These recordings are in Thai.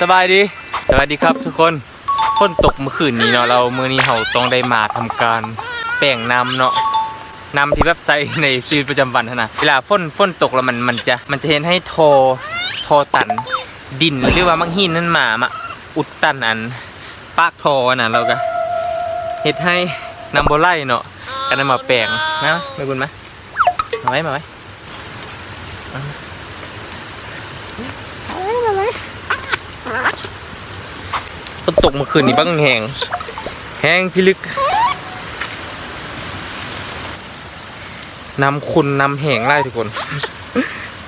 สบายดี สวัสดีครับทุกคนฝนตกเมื่อคืนนี้เนาะเรามื้อนี้เราต้องได้มาทำการแป้งน้ำเนาะน้ำที่แบบใส่ในชีวิตประจำวันนะเวลาฝนฝนตกแล้วมันมันจะมันจะเห็นให้โทโทตันดินหรือว่ามังหินนั่นมามาอุดตันอันปากโทนะเราก็เฮ็ดให้น้ำโบไล่เนาะกันมาแป้งนะไม่บุญไหมมาไว้มาไว้ ฝนตกเมื่อคืนนี้บ้างแหงแห้งพิลึก น้ำคุณน้ำแห้งไล่ทุกคน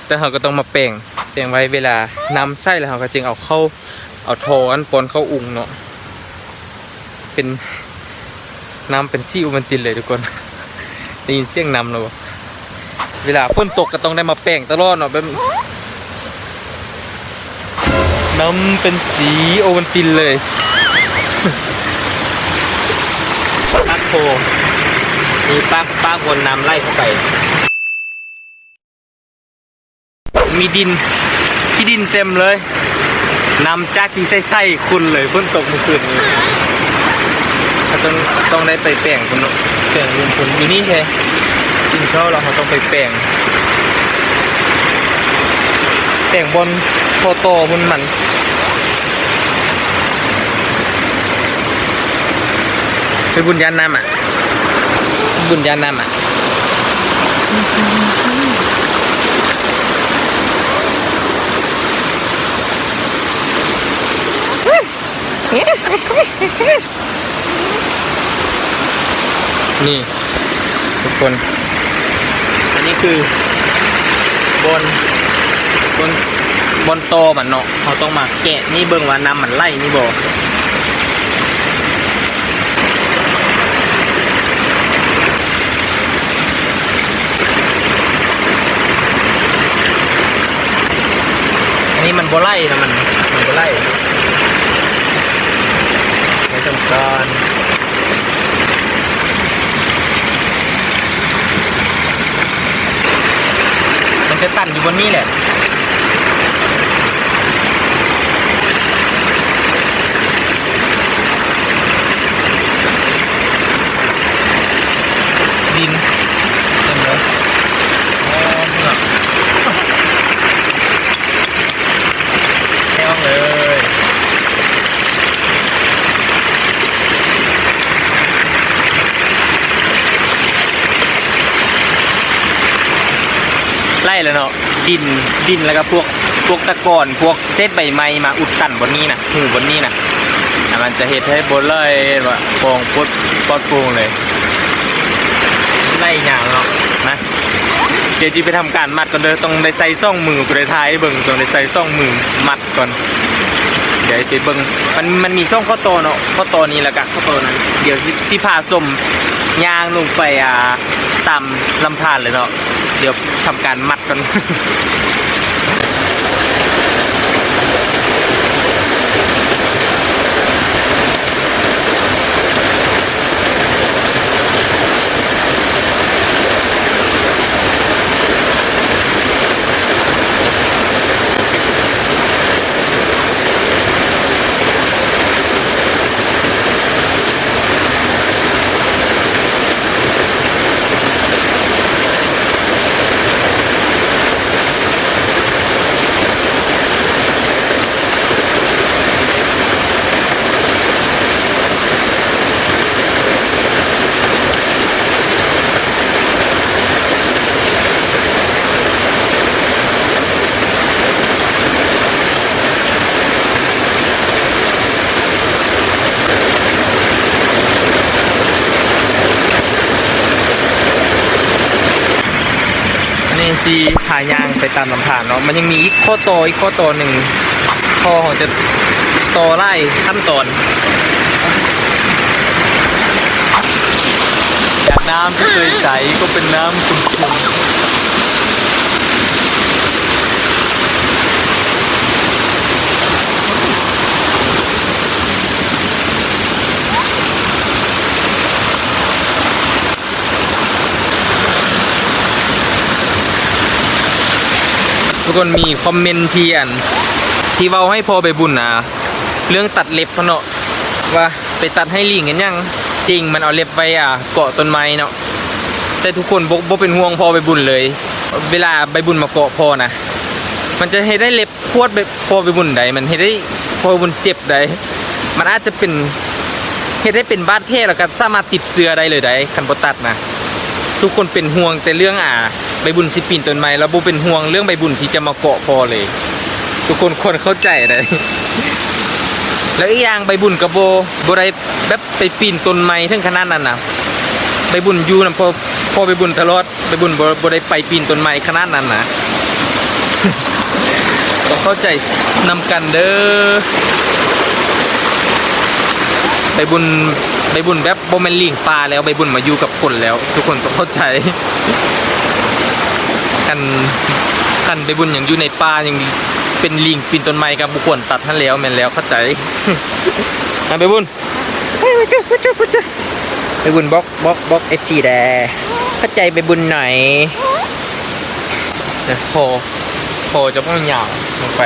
แต่เราก็ต้องมาแปลงแปลงไว้เวลาน้ำใส่แล้วเราก็จึงเอาเข้าเอาทอันปนเข้าอุ่งเนาะ เป็นน้ำเป็นซี่อุมันตินเลยทุกคนได้ยินเสียงน้ำแล้วเวลาฝนตกก็ต้องได้มาแปลงตลอดเนาะแบบ น้ำเป็นสีโอวันตินเลยปักโพมีปักปักบนน้ำไล่เข้าไป มีดินที่ดินเต็มเลยน้ำจากที่ใส่ๆคุณเลยฝนตกเมื่อคืนนี้ต้องต้องได้ไปแปลงคุณเนแปลงลุงคุณอยู่นี่ใช่กินข้าวแล้วเขาต้องไปแปลง แปลงบนโทโต้บนมันเป็นบุญญาณนำอะ บุญญาณนำอะนี่ ทุกคน อันนี้คือบน บนบนโตมันเนาะเขาต้องมาแกะนี่เบิ่งว่าน้ำมันไล่นี่บอกอันนี้มันโบไล่นะมันมันโบไล่ในสำคัญมันจะตันอยู่บนนี้แหละ ดินเต็มเลยอ๋อนี่เนาะแห้งเลยไล่แล้วเนาะดินดินแล้วก็พวกพวกตะกอนพวกเศษใบไม้มาอุดตันบนนี้นะหูบนนี้นะอะมันจะเห็ดให้บนเลยว่าโปองปดปอดโปงเลย ไล่อย่างเนาะนะเดี๋ยวจีไปทำการมัดก่อนเด้อต้องได้ใส่ซ่องมือกูได้ทายเบิ่งต้องได้ใส่ซ่องมือมัดก่อน เดี๋ยวไปเบิ่งมันมันมีช่องข้อโตเนาะข้อโตนี้แล้วก็ข้อโตนั้นเดี๋ยวสิพาสมยางลงไปอ่าตามลำธารเลยเนาะเดี๋ยวทำการมัดก่อน ซีขายยางไปตามลำธารเนาะมันยังมีอีกข้อโตอีกข้อโตหนึ่งข้อของจะโตไล่ขั้นตอนจากน้ำที่เคยใสก็เป็นน้ำขุ่นๆ ทุกคนมีคอมเมนต์ที่อันที่เว้าให้พอไปบุญนะเรื่องตัดเล็บเนาะว่าไปตัดให้ลิงกันยังจริงมันเอาเล็บไปอะเกาะต้นไม้เนาะแต่ทุกคนบบ่เป็นห่วงพอไปบุญเลย เวลาใบบุญมาเกาะพอนะมันจะให้ได้เล็บพวดไปพอไปบุญใดมันให้ได้พอไปบุญเจ็บใดมันอาจจะเป็นเฮ็ดให้เป็นบาดแผลแล้วก็สามารถติดเสื้อได้เลยได้คันบ่ตัดนะทุกคนเป็นห่วงแต่เรื่องอ่า ใบบุญสิปีนต้นไม้แล้วบ่เป็นห่วงเรื่องใบบุญที่จะมาเกาะพอเลย ทุกคนควรเข้าใจเลยแล้วอีกอย่างใบบุญกับโบโบได้แบบไปปีนต้นไม้ถึงขนาดนั้นนะใบบุญอยู่นะพอพอใบบุญตลอดใบบุญบ่บ่ได้ไปปีนต้นไม้ขนาดนั้นนะต้องเข้าใจนำกันเด้อใบบุญใบบุญแบบโบแมนลิงปลาแล้วใบบุญมาอยู่กับคนแล้ว ทุกคนต้องเข้าใจ กันกันใบบุญอยังอยู่ในป่ายังเป็นลิงปีนต้นไม้กับบุคคลตัดท่านแล้วแม่นแล้วเข้าใจมาใบบุญเฮ้ยจุ๊บจุ๊บจุ๊บใบบุญบล็อกบล็อกบล็อกเอฟซีแดเข้าใจใบบุญหน่อยนะพอพอจะพ้องหยาวลงไป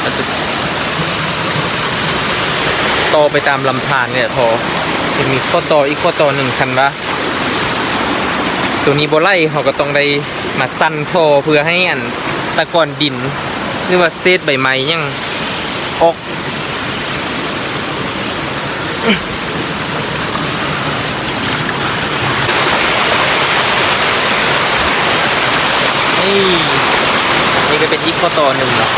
แล้วจะต่อไปตามลำธารเนี่ยพอจะมีข้อต่ออีกข้อต่อหนึ่งคันว่า ตัวนี้โบไล่เขาก็ต้องได้มาสั้นพอเพื่อให้อันตะกอนดินหรือว่าเศษใบไม้ยังออกนี่นี่ก็เป็นอีกข้อต่อหนึ่งเนาะ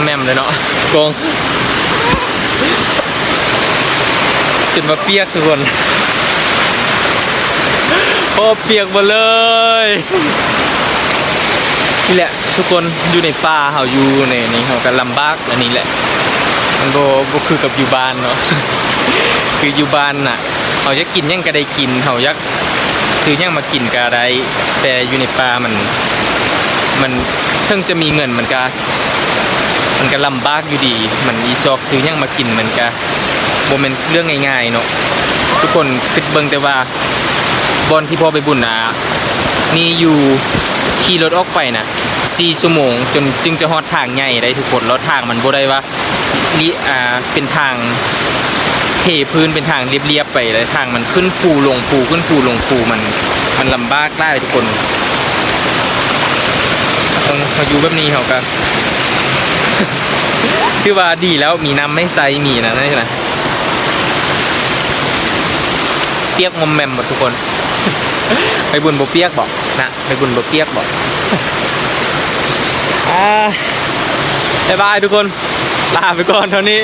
มอมแมมเลยเนาะกองจนมาเปียกทุกคนโอ้เปียกหมดเลยนี่แหละ ทุกคนอยู่ในป่าเขาอยู่ในนี้เขาก็ลำบากอันนี้แหละ มันโบโบคือกับอยู่บ้านเนาะคืออยู่บ้านน่ะเขาจะกินยังก็ได้กินเขาอยากซื้อยังมากินก็ได้แต่อยู่ในป่ามัน มันเพิ่งจะมีเงินมันก็ มันก็ลำบากอยู่ดี มันอีซอกซื้อหยังมากินมันก็บ่แม่นเรื่องง่ายๆเนาะทุกคนคิดเบิ่งแต่ว่าบอนที่พ่อไปบุญนะนี่อยู่ขี่รถออกไปนะ4ชั่วโมงจนจึงจะฮอดทางใหญ่ได้ทุกคนแล้วทางมันบ่ได้ว่าลิอ่าเป็นทางเทพื้นเป็นทางเรียบๆไปเลยทางมันขึ้นภูลงภูขึ้นภูลงภูมันมันลำบากได้ทุกคนต้องมาอยู่แบบนี้เขาก็ ชื่อว่าดีแล้วมีน้ำไม่ใสมีนะนั่นใช่ไหมเปียกมอมแมมหมดทุกคน ไปบุญบเปียกบอกนะไปบุญบเปียกบอกอ่าบ๊ายบายทุกคนลาไปก่อนเท่านี้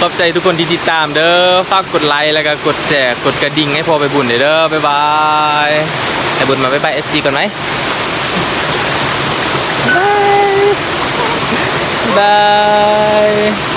ขอบใจทุกคนที่ติดตามเด้อ ฝากกดไลค์แล้วก็กดแชร์ กดกระดิ่งให้พอไปบุญเด้อ บ๊ายบายไปบุญมาบ๊ายบาย FC ก่อนไหม 拜。